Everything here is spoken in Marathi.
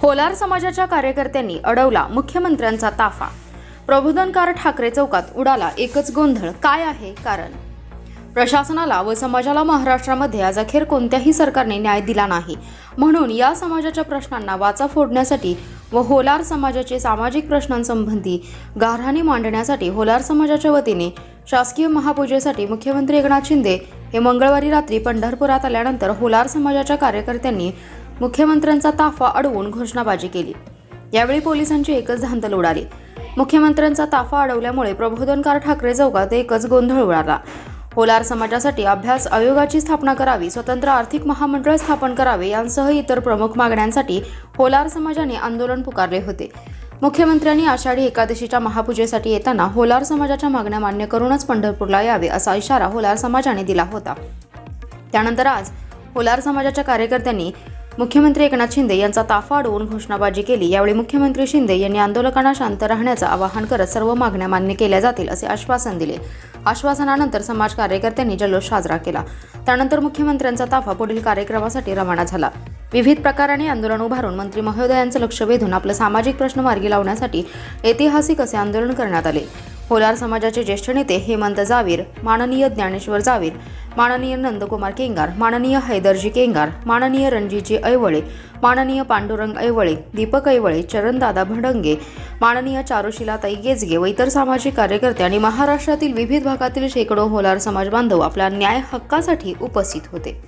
होलार समाजाच्या कार्यकर्त्यांनी अडवला मुख्यमंत्र्यांचा ताफा. प्रबोधनकार ठाकरे चौकात उडाला एकच गोंधळ. काय आहे कारण? प्रशासनाला व समाजाला महाराष्ट्रामध्ये आज अखेर कोणत्याही सरकारने न्याय दिला नाही. म्हणून या समाजाच्या प्रश्नांना वाचा फोडण्यासाठी व होलार समाजाचे सामाजिक प्रश्नांसंबंधी गाऱ्हाणे मांडण्यासाठी होलार समाजाच्या वतीने शासकीय महापूजेसाठी मुख्यमंत्री एकनाथ शिंदे हे मंगळवारी रात्री पंढरपुरात आल्यानंतर होलार समाजाच्या कार्यकर्त्यांनी मुख्यमंत्र्यांचा ताफा अडवून घोषणाबाजी केली. यावेळी पोलिसांची एकच धांदल उडाली. मुख्यमंत्र्यांचा ताफा अडवल्यामुळे प्रबोधनकार ठाकरे चौकात एकच गोंधळ उडाला. होलार समाजासाठी अभ्यास आयोगाची स्थापना करावी स्वतंत्र आर्थिक महामंडळ स्थापन करावे यांसह इतर प्रमुख मागण्यांसाठी होलार समाजाने आंदोलन पुकारले होते. मुख्यमंत्र्यांनी आषाढी एकादशीच्या महापूजेसाठी येताना होलार समाजाच्या मागण्या मान्य करूनच पंढरपूरला यावे असा इशारा होलार समाजाने दिला होता. त्यानंतर आज होलार समाजाच्या कार्यकर्त्यांनी मुख्यमंत्री एकनाथ शिंदे यांचा ताफा अडवून घोषणाबाजी केली. यावेळी मुख्यमंत्री शिंदे यांनी आंदोलकांना शांत राहण्याचं आवाहन करत सर्व मागण्या मान्य केल्या जातील असे आश्वासन दिले. आश्वासनानंतर समाज कार्यकर्त्यांनी जल्लोष साजरा केला. त्यानंतर मुख्यमंत्र्यांचा ताफा पुढील कार्यक्रमासाठी रवाना झाला. विविध प्रकाराने आंदोलन उभारून मंत्री महोदयांचं लक्ष वेधून आपलं सामाजिक प्रश्न मार्गी लावण्यासाठी ऐतिहासिक असे आंदोलन करण्यात आले. होलार समाजाचे ज्येष्ठ नेते हेमंत जावीर माननीय ज्ञानेश्वर जावीर माननीय नंदकुमार केंगार माननीय हैदरजी केंगार माननीय रणजीजी ऐवळे माननीय पांडुरंग ऐवळे दीपक ऐवळे चरणदादा भडंगे माननीय चारुशिलाताई गेजगे व इतर सामाजिक कार्यकर्ते आणि महाराष्ट्रातील विविध भागातील शेकडो होलार समाज बांधव आपल्या न्याय हक्कासाठी उपस्थित होते.